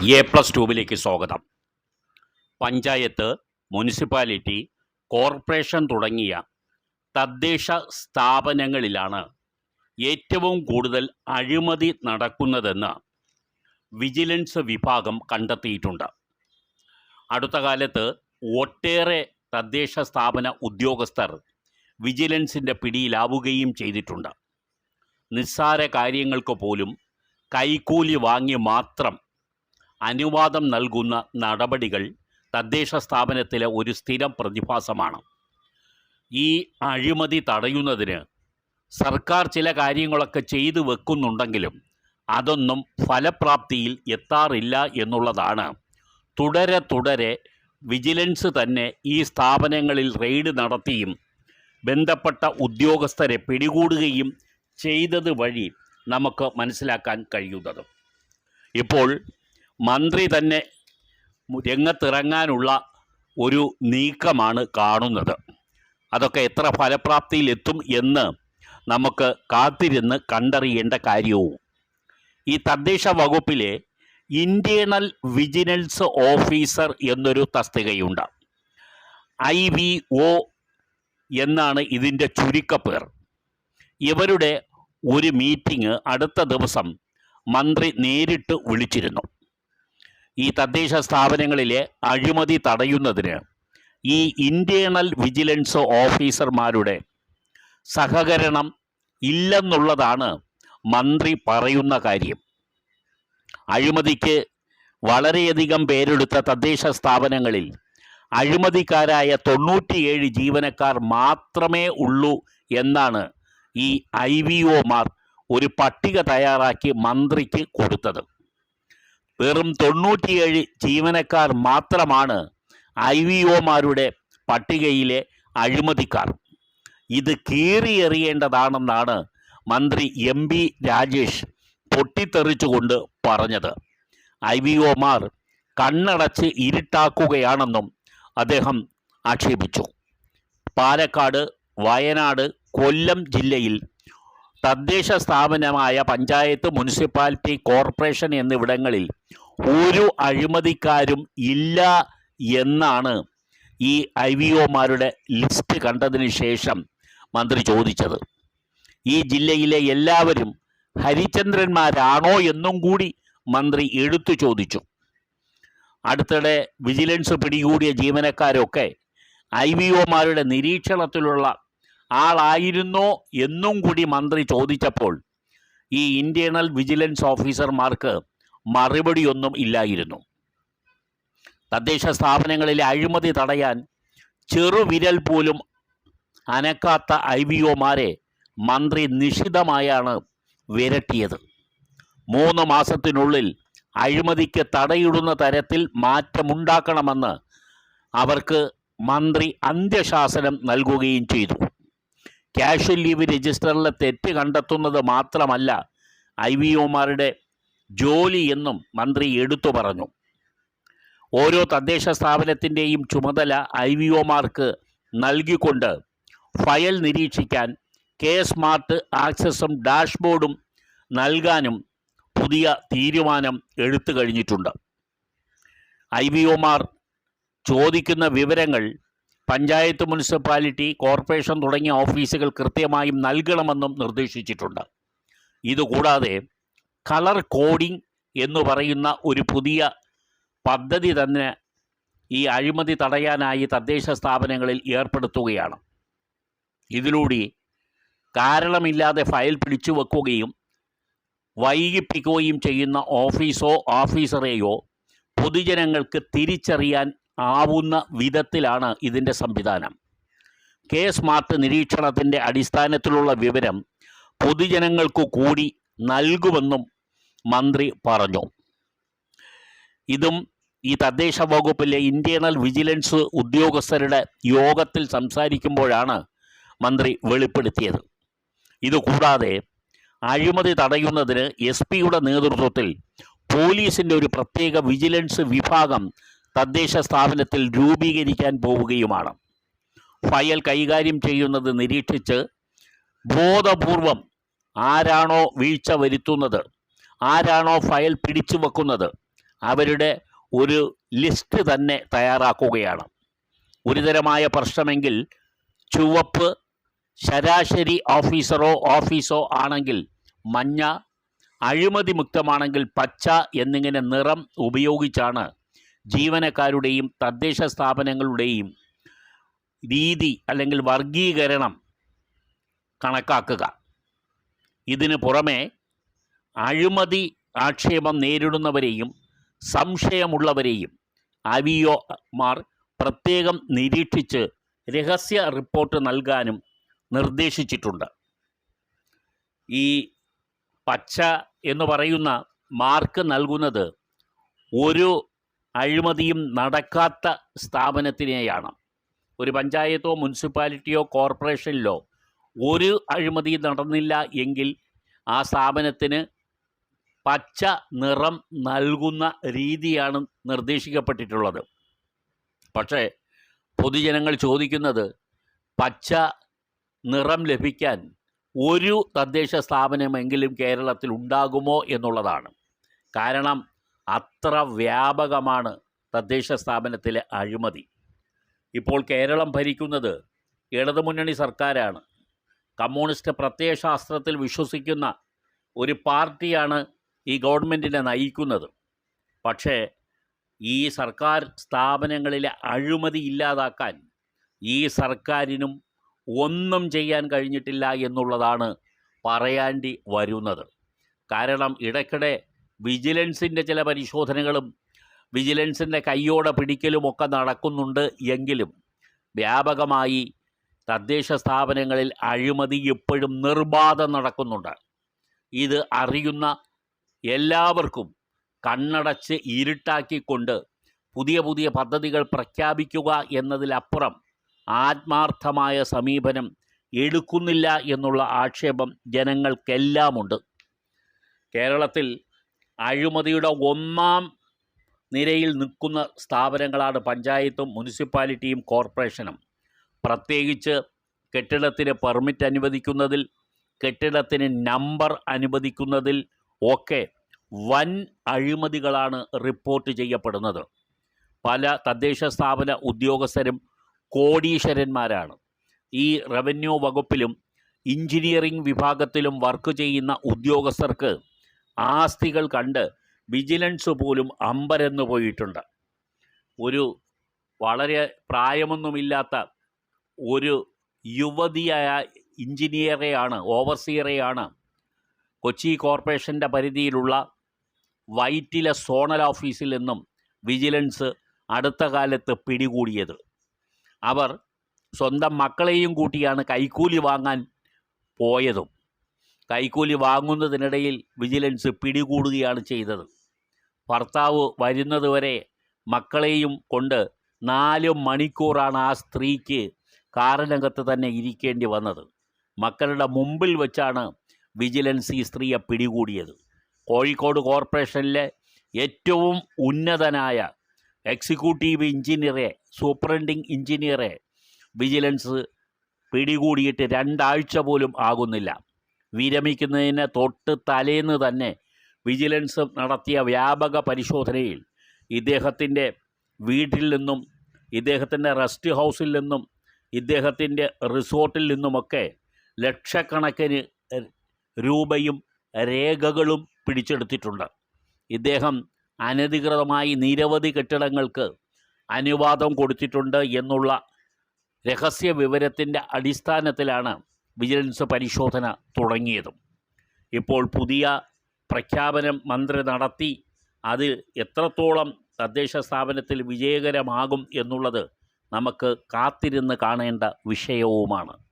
A plus ട്യൂബിലേക്ക് സ്വാഗതം. Panchayat municipality corporation തുടങ്ങിയ തദ്ദേശ സ്ഥാപനങ്ങളിലാണ് ഏറ്റവും കൂടുതൽ അഴിമതി നടക്കുന്നതെന്ന് വിജിലൻസ് വിഭാഗം കണ്ടെത്തിയിട്ടുണ്ട്. അടുത്ത കാലത്ത് ഒട്ടേറെ തദ്ദേശ സ്ഥാപന ഉദ്യോഗസ്ഥർ വിജിലൻസിന്റെ പിടിയിലാവുകയും ചെയ്തിട്ടുണ്ട്. നിസ്സാര കാര്യങ്ങൾക്ക് പോലും കൈക്കൂലി വാങ്ങി മാത്രം അനുവാദം നൽകുന്ന നടപടികൾ തദ്ദേശ സ്ഥാപനത്തിലെ ഒരു സ്ഥിരം പ്രതിഭാസമാണ്. ഈ അഴിമതി തടയുന്നതിന് സർക്കാർ ചില കാര്യങ്ങളൊക്കെ ചെയ്തു വെക്കുന്നുണ്ടെങ്കിലും അതൊന്നും ഫലപ്രാപ്തിയിൽ എത്താറില്ല എന്നുള്ളതാണ്. തുടരെ തുടരെ വിജിലൻസ് തന്നെ ഈ സ്ഥാപനങ്ങളിൽ റെയ്ഡ് നടത്തിയും ബന്ധപ്പെട്ട ഉദ്യോഗസ്ഥരെ പിടികൂടുകയും ചെയ്തത് വഴി നമുക്ക് മനസ്സിലാക്കാൻ കഴിയുന്നത്. ഇപ്പോൾ മന്ത്രി തന്നെ രംഗത്തിറങ്ങാനുള്ള ഒരു നീക്കമാണ് കാണുന്നത്. അതൊക്കെ എത്ര ഫലപ്രാപ്തിയിലെത്തും എന്ന് നമുക്ക് കാത്തിരുന്ന് കണ്ടറിയേണ്ട കാര്യവും. ഈ തദ്ദേശ വകുപ്പിലെ ഇന്റേണൽ വിജിലൻസ് ഓഫീസർ എന്നൊരു തസ്തികയുണ്ട്. ഐ വി ഒ എന്നാണ് ഇതിന്റെ ചുരുക്കപ്പേർ. ഇവരുടെ ഒരു മീറ്റിംഗ് അടുത്ത ദിവസം മന്ത്രി നേരിട്ട് വിളിച്ചിരുന്നു. ഈ തദ്ദേശ സ്ഥാപനങ്ങളിലെ അഴിമതി തടയുന്നതിന് ഈ ഇന്റേണൽ വിജിലൻസ് ഓഫീസർമാരുടെ സഹകരണം ഇല്ലെന്നുള്ളതാണ് മന്ത്രി പറയുന്ന കാര്യം. അഴിമതിക്ക് വളരെയധികം പേരെടുത്ത തദ്ദേശ സ്ഥാപനങ്ങളിൽ അഴിമതിക്കാരായ തൊണ്ണൂറ്റിയേഴ് ജീവനക്കാർ മാത്രമേ ഉള്ളൂ എന്നാണ് ഈ ഐ വി ഒമാർ ഒരു പട്ടിക തയ്യാറാക്കി മന്ത്രിക്ക് കൊടുത്തത്. വെറും തൊണ്ണൂറ്റിയേഴ് ജീവനക്കാർ മാത്രമാണ് ഐ വി ഒമാരുടെ പട്ടികയിലെ അഴിമതിക്കാർ. ഇത് കീറിയെറിയേണ്ടതാണെന്നാണ് മന്ത്രി എം ബി രാജേഷ് പൊട്ടിത്തെറിച്ചുകൊണ്ട് പറഞ്ഞത്. ഐ വി ഒമാർ കണ്ണടച്ച് ഇരുട്ടാക്കുകയാണെന്നും അദ്ദേഹം ആക്ഷേപിച്ചു. പാലക്കാട് വയനാട് കൊല്ലം ജില്ലയിൽ തദ്ദേശ സ്ഥാപനമായ പഞ്ചായത്ത് മുനിസിപ്പാലിറ്റി കോർപ്പറേഷൻ എന്നിവിടങ്ങളിൽ ഒരു അഴിമതിക്കാരും ഇല്ല എന്നാണ് ഈ ഐ വി ഒമാരുടെ ലിസ്റ്റ് കണ്ടതിന് ശേഷം മന്ത്രി ചോദിച്ചത്. ഈ ജില്ലയിലെ എല്ലാവരും ഹരിചന്ദ്രന്മാരാണോ എന്നും കൂടി മന്ത്രി എടുത്തു ചോദിച്ചു. അടുത്തിടെ വിജിലൻസ് പിടികൂടിയ ജീവനക്കാരൊക്കെ ഐ വി ഒമാരുടെ നിരീക്ഷണത്തിലുള്ള ആളായിരുന്നോ എന്നും കൂടി മന്ത്രി ചോദിച്ചപ്പോൾ ഈ ഇന്റേണൽ വിജിലൻസ് ഓഫീസർമാർക്ക് മറുപടിയൊന്നും ഇല്ലായിരുന്നു. തദ്ദേശ സ്ഥാപനങ്ങളിലെ അഴിമതി തടയാൻ ചെറുവിരൽ പോലും അനക്കാത്ത ഐ വി ഒമാരെ മന്ത്രി നിശിതമായാണ് വിരട്ടിയത്. മൂന്ന് മാസത്തിനുള്ളിൽ അഴിമതിക്ക് തടയിടുന്ന തരത്തിൽ മാറ്റമുണ്ടാക്കണമെന്ന് അവർക്ക് മന്ത്രി അന്ത്യശാസനം നൽകുകയും ചെയ്തു. ക്യാഷ് ലീവ് രജിസ്റ്ററിലെ തെറ്റ് കണ്ടെത്തുന്നത് മാത്രമല്ല ഐ വി ഒമാരുടെ ജോലി എന്നും മന്ത്രി എടുത്തു പറഞ്ഞു. ഓരോ തദ്ദേശ സ്ഥാപനത്തിന്റെയും ചുമതല ഐ വി ഒമാർക്ക് നൽകിക്കൊണ്ട് ഫയൽ നിരീക്ഷിക്കാൻ കെ സ്മാർട്ട് ആക്സസും ഡാഷ്ബോർഡും നൽകാനും പുതിയ തീരുമാനം എടുത്തു കഴിഞ്ഞിട്ടുണ്ട്. ഐ വി ഒമാർ ചോദിക്കുന്ന വിവരങ്ങൾ പഞ്ചായത്ത് മുനിസിപ്പാലിറ്റി കോർപ്പറേഷൻ തുടങ്ങിയ ഓഫീസുകൾ കൃത്യമായും നൽകണമെന്നും നിർദ്ദേശിച്ചിട്ടുണ്ട്. ഇതുകൂടാതെ കളർ കോഡിംഗ് എന്ന് പറയുന്ന ഒരു പുതിയ പദ്ധതി തന്നെ ഈ അഴിമതി തടയാനായി തദ്ദേശ സ്ഥാപനങ്ങളിൽ ഏർപ്പെടുത്തുകയാണ്. ഇതിലൂടെ കാരണമില്ലാതെ ഫയൽ പിടിച്ചു വെക്കുകയും വൈകിപ്പിക്കുകയും ചെയ്യുന്ന ഓഫീസോ ഓഫീസറെയോ പൊതുജനങ്ങൾക്ക് തിരിച്ചറിയാൻ ആവുന്ന വിധത്തിലാണ് ഇതിന്റെ സംവിധാനം. കെ സ്മാർട്ട് നിരീക്ഷണത്തിന്റെ അടിസ്ഥാനത്തിലുള്ള വിവരം പൊതുജനങ്ങൾക്ക് കൂടി നൽകുമെന്നും മന്ത്രി പറഞ്ഞു. ഇതും ഈ തദ്ദേശ വകുപ്പിലെ ഇന്റേണൽ വിജിലൻസ് ഉദ്യോഗസ്ഥരുടെ യോഗത്തിൽ സംസാരിക്കുമ്പോഴാണ് മന്ത്രി വെളിപ്പെടുത്തിയത്. ഇതുകൂടാതെ അഴിമതി തടയുന്നതിന് എസ് പിയുടെ നേതൃത്വത്തിൽ പോലീസിന്റെ ഒരു പ്രത്യേക വിജിലൻസ് വിഭാഗം തദ്ദേശ സ്ഥാപനത്തിൽ രൂപീകരിക്കാൻ പോവുകയുമാണ്. ഫയൽ കൈകാര്യം ചെയ്യുന്നത് നിരീക്ഷിച്ച് ബോധപൂർവം ആരാണോ വീഴ്ച വരുത്തുന്നത് ആരാണോ ഫയൽ പിടിച്ചു വെക്കുന്നത് അവരുടെ ഒരു ലിസ്റ്റ് തന്നെ തയ്യാറാക്കുകയാണ്. ഗുരുതരമായ പ്രശ്നമെങ്കിൽ ചുവപ്പ് ശരാശരി ഓഫീസറോ ഓഫീസോ ആണെങ്കിൽ മഞ്ഞ അഴിമതി മുക്തമാണെങ്കിൽ പച്ച എന്നിങ്ങനെ നിറം ഉപയോഗിച്ചാണ് ജീവനക്കാരുടെയും തദ്ദേശ സ്ഥാപനങ്ങളുടെയും രീതി അല്ലെങ്കിൽ വർഗീകരണം കണക്കാക്കുക. ഇതിനു പുറമെ അഴിമതി ആക്ഷേപം നേരിടുന്നവരെയും സംശയമുള്ളവരെയും അവിയോമാർ പ്രത്യേകം നിരീക്ഷിച്ച് രഹസ്യ റിപ്പോർട്ട് നൽകാനും നിർദ്ദേശിച്ചിട്ടുണ്ട്. ഈ പച്ച എന്ന് പറയുന്ന മാർക്ക് നൽകുന്നത് ഒരു അഴിമതിയും നടക്കാത്ത സ്ഥാപനത്തിനെയാണ്. ഒരു പഞ്ചായത്തോ മുനിസിപ്പാലിറ്റിയോ കോർപ്പറേഷനിലോ ഒരു അഴിമതി നടന്നില്ല എങ്കിൽ ആ സ്ഥാപനത്തിന് പച്ച നിറം നൽകുന്ന രീതിയാണ് നിർദ്ദേശിക്കപ്പെട്ടിട്ടുള്ളത്. പക്ഷേ പൊതുജനങ്ങൾ ചോദിക്കുന്നത് പച്ച നിറം ലഭിക്കാൻ ഒരു തദ്ദേശ സ്ഥാപനമെങ്കിലും കേരളത്തിൽ ഉണ്ടാകുമോ എന്നുള്ളതാണ്. കാരണം അത്ര വ്യാപകമാണ് തദ്ദേശ സ്ഥാപനത്തിലെ അഴിമതി. ഇപ്പോൾ കേരളം ഭരിക്കുന്നത് ഇടതുമുന്നണി സർക്കാരാണ്. കമ്മ്യൂണിസ്റ്റ് പ്രത്യയശാസ്ത്രത്തിൽ വിശ്വസിക്കുന്ന ഒരു പാർട്ടിയാണ് ഈ ഗവൺമെന്റിനെ നയിക്കുന്നത്. പക്ഷേ ഈ സർക്കാർ സ്ഥാപനങ്ങളിലെ അഴിമതി ഇല്ലാതാക്കാൻ ഈ സർക്കാരിനും ഒന്നും ചെയ്യാൻ കഴിഞ്ഞിട്ടില്ല എന്നുള്ളതാണ് പറയാണ്ടി വരുന്നത്. കാരണം ഇടയ്ക്കിടെ വിജിലൻസിന്റെ ചില പരിശോധനകളും വിജിലൻസിന്റെ കയ്യോടെ പിടിക്കലുമൊക്കെ നടക്കുന്നുണ്ട് എങ്കിലും വ്യാപകമായി തദ്ദേശ സ്ഥാപനങ്ങളിൽ അഴിമതി ഇപ്പോഴും നിർബാധം നടക്കുന്നുണ്ട്. ഇത് അറിയുന്ന എല്ലാവർക്കും കണ്ണടച്ച് ഇരുട്ടാക്കിക്കൊണ്ട് പുതിയ പുതിയ പദ്ധതികൾ പ്രഖ്യാപിക്കുക എന്നതിലപ്പുറം ആത്മാർത്ഥമായ സമീപനം എടുക്കുന്നില്ല എന്നുള്ള ആക്ഷേപം ജനങ്ങൾക്കെല്ലാമുണ്ട്. കേരളത്തിൽ അഴിമതിയുടെ ഒന്നാം നിരയിൽ നിൽക്കുന്ന സ്ഥാപനങ്ങളാണ് പഞ്ചായത്തും മുനിസിപ്പാലിറ്റിയും കോർപ്പറേഷനും. പ്രത്യേകിച്ച് കെട്ടിടത്തിന് പെർമിറ്റ് അനുവദിക്കുന്നതിൽ കെട്ടിടത്തിന് നമ്പർ അനുവദിക്കുന്നതിൽ ഒക്കെ വൻ അഴിമതികളാണ് റിപ്പോർട്ട് ചെയ്യപ്പെടുന്നത്. പല തദ്ദേശ സ്ഥാപന ഉദ്യോഗസ്ഥരും കോടീശ്വരന്മാരാണ്. ഈ റവന്യൂ വകുപ്പിലും എഞ്ചിനീയറിംഗ് വിഭാഗത്തിലും വർക്ക് ചെയ്യുന്ന ഉദ്യോഗസ്ഥർക്ക് ആസ്തികൾ കണ്ട് വിജിലൻസ് പോലും അമ്പരന്ന് പോയിട്ടുണ്ട്. ഒരു വളരെ പ്രായമൊന്നുമില്ലാത്ത ഒരു യുവതിയായ എഞ്ചിനീയറെയാണ് ഓവർസിയറെയാണ് കൊച്ചി കോർപ്പറേഷന്റെ പരിധിയിലുള്ള വൈറ്റിലെ സോണൽ ഓഫീസിൽ നിന്നും വിജിലൻസ് അടുത്ത കാലത്ത് പിടികൂടിയത്. അവർ സ്വന്തം മക്കളെയും കൂട്ടിയാണ് കൈക്കൂലി വാങ്ങാൻ പോയതും. കൈക്കൂലി വാങ്ങുന്നതിനിടയിൽ വിജിലൻസ് പിടികൂടുകയാണ് ചെയ്തത്. ഭർത്താവ് വരുന്നതുവരെ മക്കളെയും കൊണ്ട് നാല് മണിക്കൂറാണ് ആ സ്ത്രീക്ക് കാറിനകത്ത് തന്നെ ഇരിക്കേണ്ടി വന്നത്. മക്കളുടെ മുമ്പിൽ വെച്ചാണ് വിജിലൻസ് ഈ സ്ത്രീയെ പിടികൂടിയത്. കോഴിക്കോട് കോർപ്പറേഷനിലെ ഏറ്റവും ഉന്നതനായ എക്സിക്യൂട്ടീവ് എഞ്ചിനീയറെ സൂപ്രണ്ടിങ് എഞ്ചിനീയറെ വിജിലൻസ് പിടികൂടിയിട്ട് രണ്ടാഴ്ച പോലും ആകുന്നില്ല. വിരമിക്കുന്നതിന് തൊട്ട് തലേന്ന് തന്നെ വിജിലൻസ് നടത്തിയ വ്യാപക പരിശോധനയിൽ ഇദ്ദേഹത്തിന്റെ വീട്ടിൽ നിന്നും ഇദ്ദേഹത്തിന്റെ റെസ്റ്റ് ഹൗസിൽ നിന്നും ഇദ്ദേഹത്തിന്റെ റിസോർട്ടിൽ നിന്നുമൊക്കെ ലക്ഷക്കണക്കിന് രൂപയും രേഖകളും പിടിച്ചെടുത്തിട്ടുണ്ട്. ഇദ്ദേഹം അനധികൃതമായി നിരവധി കെട്ടിടങ്ങൾക്ക് അനുവാദം കൊടുത്തിട്ടുണ്ട് എന്നുള്ള രഹസ്യ വിവരത്തിന്റെ അടിസ്ഥാനത്തിലാണ് വിജിലൻസ് പരിശോധന തുടങ്ങിയതും. ഇപ്പോൾ പുതിയ പ്രഖ്യാപനം മന്ത്രി നടത്തി അത് എത്രത്തോളം തദ്ദേശ സ്ഥാപനത്തിൽ വിജയകരമാകും എന്നുള്ളത് നമുക്ക് കാത്തിരുന്ന് കാണേണ്ട വിഷയവുമാണ്.